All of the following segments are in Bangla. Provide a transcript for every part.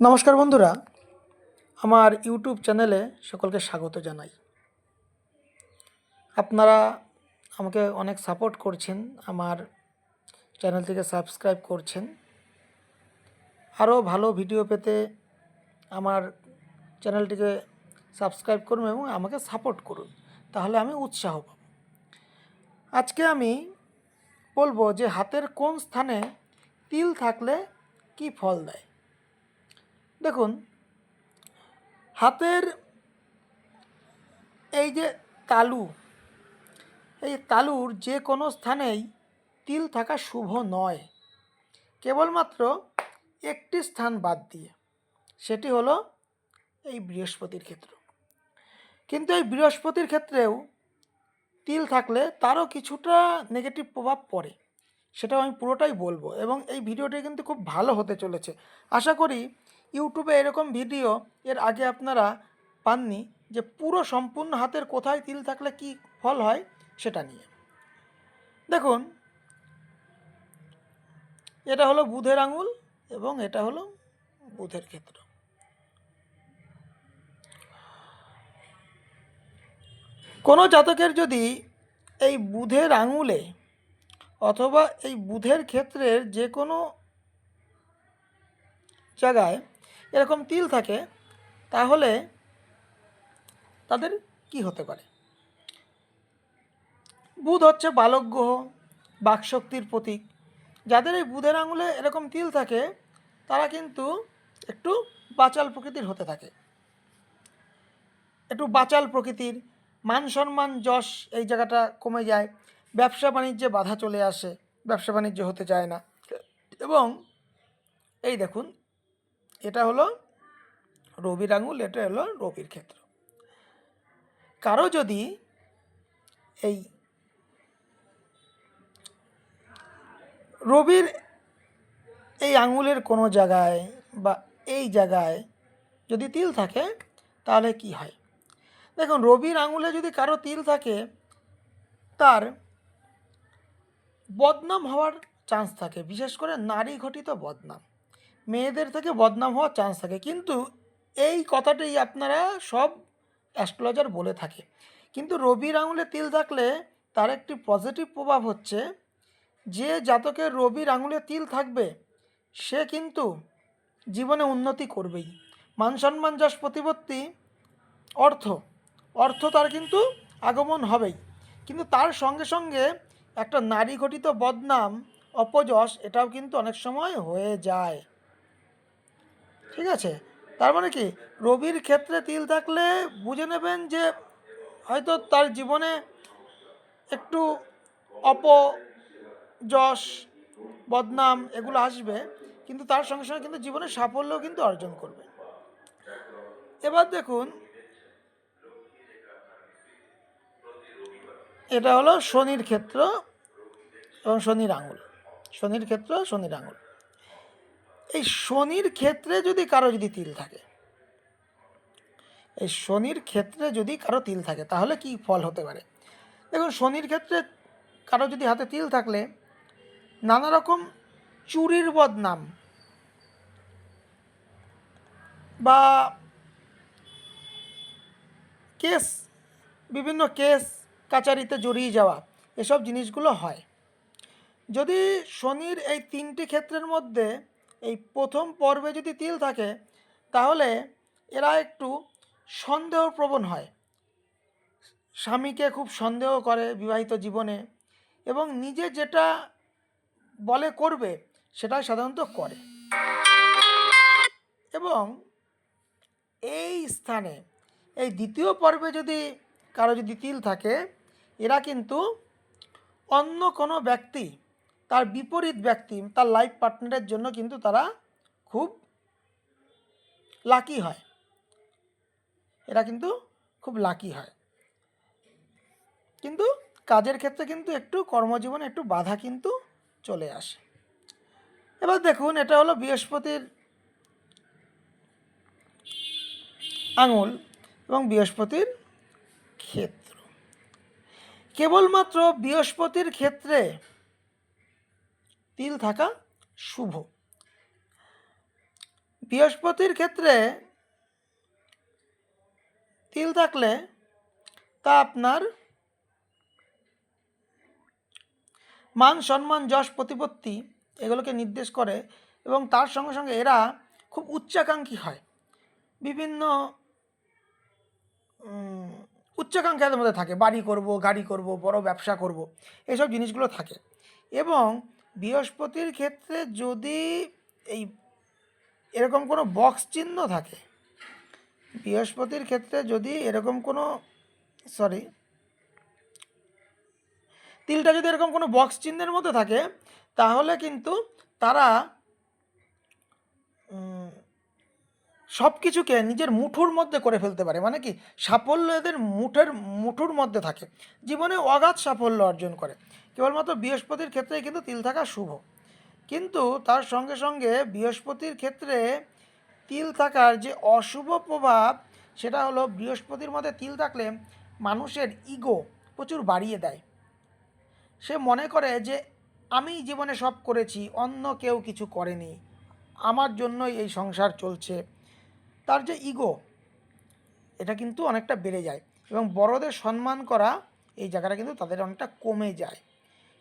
নমস্কার বন্ধুরা, আমার ইউটিউব চ্যানেলে সকলকে স্বাগত জানাই। আপনারা আমাকে অনেক সাপোর্ট করছেন, আমার চ্যানেলটিকে সাবস্ক্রাইব করছেন। আরও ভালো ভিডিও পেতে আমার চ্যানেলটিকে সাবস্ক্রাইব করুন এবং আমাকে সাপোর্ট করুন, তাহলে আমি উৎসাহ পাব। আজকে আমি বলব যে হাতের কোন স্থানে তিল থাকলে কি ফল দেয়। দেখুন, হাতের এই যে তালু, এই তালুর যে কোনো স্থানেই তিল থাকা শুভ নয়। কেবলমাত্র একটি স্থান বাদ দিয়ে, সেটি হলো এই বৃহস্পতির ক্ষেত্র। কিন্তু এই বৃহস্পতির ক্ষেত্রেও তিল থাকলে তারও কিছুটা নেগেটিভ প্রভাব পড়ে, সেটাও আমি পুরোটাই বলব। এবং এই ভিডিওটি কিন্তু খুব ভালো হতে চলেছে। আশা করি ইউটিউবে এরকম ভিডিও এর আগে আপনারা পাননি যে পুরো সম্পূর্ণ হাতের কোথায় তিল থাকলে কি ফল হয় সেটা নিয়ে। দেখুন, এটা হলো বুধের আঙুল এবং এটা হলো বুধের ক্ষেত্র। কোনো জাতকের যদি এই বুধের আঙুলে অথবা এই বুধের ক্ষেত্রের যে কোনো জায়গায় এরকম তিল থাকে, তাহলে তাদের কি হতে পারে? বুধ হচ্ছে বালক গ্রহ, বাকশক্তির প্রতীক। যাদের এই বুধের আঙুলে এরকম তিল থাকে, তারা কিন্তু একটু বাচাল প্রকৃতির হতে থাকে। একটু বাচাল প্রকৃতির মান সম্মান, যশ এই জায়গাটা কমে যায়। ব্যবসা বাণিজ্যে বাধা চলে আসে, ব্যবসা বাণিজ্য হতে চায় না। এবং এই দেখুন এটা হলো রবির আঙুল, এটা হলো রবির ক্ষেত্র। কারও যদি এই রবির এই আঙুলের কোনো জায়গায় বা এই জায়গায় যদি তিল থাকে, তাহলে কি হয়? দেখুন, রবির আঙুলে যদি কারও তিল থাকে, তার বদনাম হওয়ার চান্স থাকে। বিশেষ করে নারী ঘটিত বদনাম। মেয়েদের থেকে বদনাম হওয়ার চান্স থাকে। কিন্তু এই কথাটাই আপনারা সব অ্যাস্ট্রোলজার বলে থাকে। কিন্তু রবির আঙুলে তিল থাকলে তার একটি পজিটিভ প্রভাব হচ্ছে যে, জাতকের রবির আঙুলে তিল থাকবে, সে কিন্তু জীবনে উন্নতি করবেই। মান সম্মান যশ প্রতিপত্তি অর্থ অর্থ তার কিন্তু আগমন হবেই। কিন্তু তার সঙ্গে সঙ্গে একটা নারী ঘটিত বদনাম, অপযশ, এটাও কিন্তু অনেক সময় হয়ে যায়। ঠিক আছে? তার মানে কি? রবির ক্ষেত্রে তিল থাকলে বুঝে নেবেন যে হয়তো তার জীবনে একটু অপযশ, বদনাম এগুলো আসবে, কিন্তু তার সঙ্গে সঙ্গে কিন্তু জীবনে সাফল্য কিন্তু অর্জন করবে। এবার দেখুন, এটা হলো শনির ক্ষেত্র এবং শনির আঙুল। শনির ক্ষেত্র, শনির আঙুল। এই শনির ক্ষেত্রে যদি কারও যদি তিল থাকে, এই শনির ক্ষেত্রে যদি কারও তিল থাকে, তাহলে কি ফল হতে পারে? দেখুন, শনির ক্ষেত্রে কারও যদি হাতে তিল থাকলে, নানা রকম চুরির বদনাম বা কেস, বিভিন্ন কেস কাচারিতে জড়িয়ে যাওয়া, এসব জিনিসগুলো হয়। যদি শনির এই তিনটি ক্ষেত্রের মধ্যে এই প্রথম পর্বে যদি তিল থাকে, তাহলে এরা একটু সন্দেহপ্রবণ হয়। স্বামীকে খুব সন্দেহ করে বিবাহিত জীবনে এবং নিজে যেটা বলে করবে, সেটাই সাধারণত করে। এবং এই স্থানে, এই দ্বিতীয় পর্বে যদি কারও যদি তিল থাকে, এরা কিন্তু অন্য কোনো ব্যক্তি তার বিপরীত ব্যক্তি, তার লাইফ পার্টনারের জন্য কিন্তু তারা খুব লাকি হয়। এরা কিন্তু খুব লাকি হয়। কিন্তু কাজের ক্ষেত্রে কিন্তু একটু কর্মজীবনে একটু বাধা কিন্তু চলে আসে। এবার দেখুন, এটা হলো বৃহস্পতির আঙুল এবং বৃহস্পতির ক্ষেত্র। কেবলমাত্র বৃহস্পতির ক্ষেত্রে তিল থাকা শুভ। বৃহস্পতির ক্ষেত্রে তিল থাকলে তা আপনার মান, সম্মান, যশ, প্রতিপত্তি এগুলোকে নির্দেশ করে এবং তার সঙ্গে সঙ্গে এরা খুব উচ্চাকাঙ্ক্ষী হয়। বিভিন্ন উচ্চাকাঙ্ক্ষার মধ্যে থাকে। বাড়ি করব, গাড়ি করব, বড় ব্যবসা করব এইসব জিনিসগুলো থাকে। এবং বৃহস্পতির ক্ষেত্রে যদি এই এরকম কোনো বক্স চিহ্ন থাকে, বৃহস্পতির ক্ষেত্রে যদি এরকম কোনো সরি তিলটা যদি এরকম কোনো বক্স চিহ্নের মধ্যে থাকে, তাহলে কিন্তু তারা সব কিছুকে নিজের মুঠোর মধ্যে করে ফেলতে পারে। মানে কি? সাফল্য এদের মুঠের, মুঠোর মধ্যে থাকে। জীবনে অগাধ সাফল্য অর্জন করে। কেবলমাত্র বৃহস্পতির ক্ষেত্রে কিন্তু তিল থাকা শুভ। কিন্তু তার সঙ্গে সঙ্গে বৃহস্পতির ক্ষেত্রে তিল থাকার যে অশুভ প্রভাব, সেটা হলো বৃহস্পতির মধ্যে তিল থাকলে মানুষের ইগো প্রচুর বাড়িয়ে দেয়। সে মনে করে যে, আমি জীবনে সব করেছি, অন্য কেউ কিছু করেনি। আমার জন্যই এই সংসার চলছে। তার যে ইগো এটা কিন্তু অনেকটা বেড়ে যায় এবং বড়দের সম্মান করা এই জায়গাটা কিন্তু তাদের অনেকটা কমে যায়।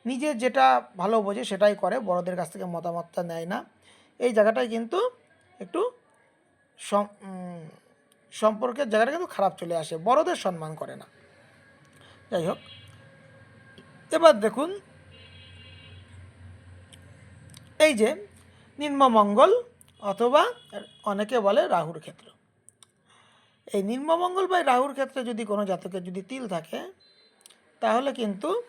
নিজে যেটা ভালো বোঝে সেটাই করে, বড়দের কাছ থেকে মতামতটা নেয় না। এই জায়গাটায় কিন্তু একটু সম- সম্পর্কের জায়গাটা কিন্তু খারাপ চলে আসে, বড়দের সম্মান করে না। যাই হোক, এবার দেখুন, এই যে নিম্নমঙ্গল অথবা অনেকে বলে রাহুর ক্ষেত্র। এই নিম্নমঙ্গল বা রাহুর ক্ষেত্রে যদি কোনো জাতকের যদি তিল থাকে, তাহলে কিন্তু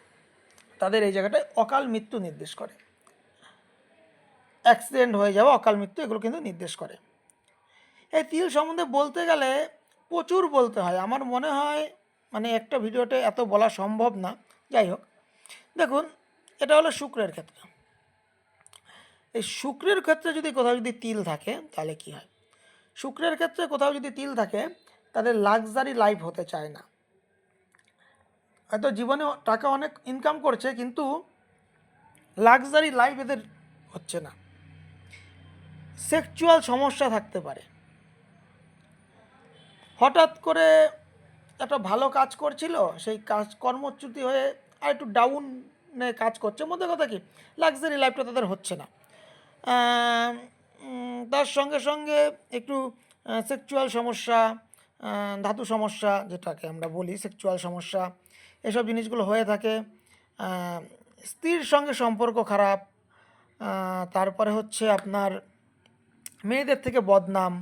তাদের এই জায়গাটায় অকাল মৃত্যু নির্দেশ করে। অ্যাক্সিডেন্ট হয়ে যাওয়া, অকাল মৃত্যু, এগুলো কিন্তু নির্দেশ করে। এই তিল সম্বন্ধে বলতে গেলে প্রচুর বলতে হয়। আমার মনে হয় মানে একটা ভিডিওতে এত বলা সম্ভব না। যাই হোক, দেখুন, এটা হলো শুক্রের ক্ষেত্রে। এই শুক্রের ক্ষেত্রে যদি কোথাও যদি তিল থাকে, তাহলে কি হয়? শুক্রের ক্ষেত্রে কোথাও যদি তিল থাকে, তাদের লাক্সারি লাইফ হতে চায় না। হয়তো জীবনে টাকা অনেক ইনকাম করছে, কিন্তু লাক্সারি লাইফ এদের হচ্ছে না। সেক্সুয়াল সমস্যা থাকতে পারে। হঠাৎ করে একটা ভালো কাজ করছিল, সেই কাজ কর্মচ্যুতি হয়ে আর একটু ডাউনে কাজ করছে। মধ্যে কথা কি? লাক্সারি লাইফটা তাদের হচ্ছে না। তার সঙ্গে সঙ্গে একটু সেক্সুয়াল সমস্যা ধাতু সমস্যা, যেটাকে আমরা বলি সেক্সুয়াল সমস্যা এসব জিনিসগুলো হয়ে থাকে। স্ত্রীর সঙ্গে সম্পর্ক খারাপ তারপরে হচ্ছে আপনার মেয়েদের থেকে বদনাম,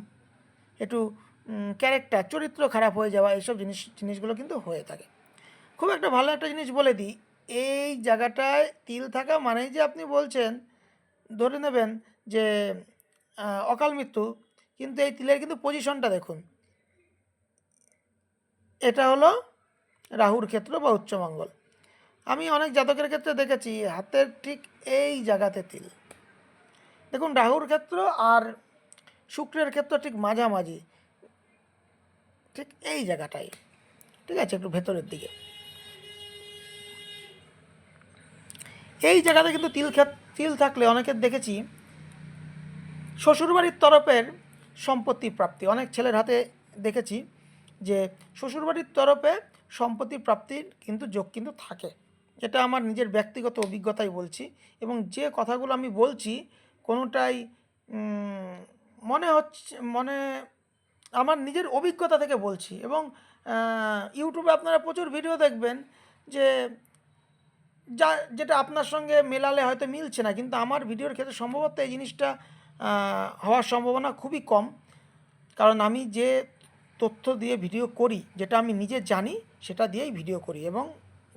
একটু ক্যারেক্টার চরিত্র খারাপ হয়ে যাওয়া এইসব জিনিস, জিনিসগুলো কিন্তু হয়ে থাকে। খুব একটা ভালো একটা জিনিস বলে দিই, এই জায়গাটায় তিল থাকা মানেই যে আপনি বলছেন, ধরে নেবেন যে অকাল মৃত্যু, কিন্তু এই তিলের কিন্তু পজিশনটা দেখুন। এটা হলো রাহুর ক্ষেত্র বা উচ্চমঙ্গল আমি অনেক জাতকের ক্ষেত্রে দেখেছি, হাতের ঠিক এই জায়গাতে তিল। দেখুন, রাহুর ক্ষেত্র আর শুক্রের ক্ষেত্র ঠিক মাঝামাঝি। ঠিক এই জায়গাটাই। ঠিক আছে, একটু ভেতরের দিকে। এই জায়গাতে কিন্তু তিল তিল থাকলে অনেকের দেখেছি, শ্বশুরবাড়ির তরফের সম্পত্তি প্রাপ্তি। অনেক ছেলের হাতে দেখেছি যে, শ্বশুরবাড়ির তরফে সম্পত্তি প্রাপ্তির কিন্তু যোগ কিন্তু থাকে। এটা আমার নিজের ব্যক্তিগত অভিজ্ঞতাই বলছি এবং যে কথাগুলো আমি বলছি কোনোটাই মনে হচ্ছে, মনে, আমার নিজের অভিজ্ঞতা থেকে বলছি এবং ইউটিউবে আপনারা প্রচুর ভিডিও দেখবেন যে যা, যেটা আপনার সঙ্গে মেলালে হয়তো মিলছে না, কিন্তু আমার ভিডিওর ক্ষেত্রে সম্ভবত এই জিনিসটা হওয়ার সম্ভাবনা খুবই কম। কারণ আমি যে তথ্য দিয়ে ভিডিও করি, যেটা আমি নিজে জানি, সেটা দিয়েই ভিডিও করি এবং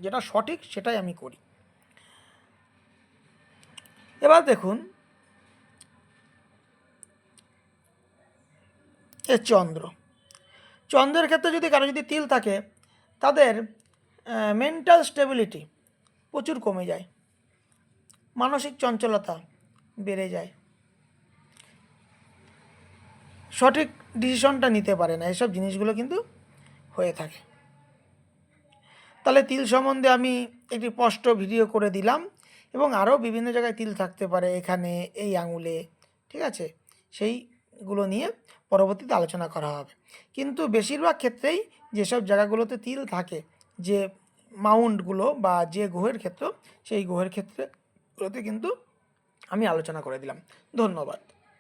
যেটা সঠিক, সেটাই আমি করি। এবার দেখুন, এ চন্দ্র। চন্দ্রের ক্ষেত্রে যদি কারও যদি তিল থাকে, তাদের মেন্টাল স্টেবিলিটি প্রচুর কমে যায়, মানসিক চঞ্চলতা বেড়ে যায়। সঠিক ডিসিশনটা নিতে পারে না, এসব জিনিসগুলো কিন্তু হয়ে থাকে। তাহলে তিল সম্বন্ধে আমি একটি স্পষ্ট ভিডিও করে দিলাম এবং আরও বিভিন্ন জায়গায় তিল থাকতে পারে, এখানে, এই আঙুলে, ঠিক আছে? সেইগুলো নিয়ে পরবর্তীতে আলোচনা করা হবে। কিন্তু বেশিরভাগ ক্ষেত্রেই যেসব জায়গাগুলোতে তিল থাকে, যে মাউন্টগুলো বা যে গ্রহের ক্ষেত্র, সেই গ্রহের ক্ষেত্রে কিন্তু আমি আলোচনা করে দিলাম। ধন্যবাদ।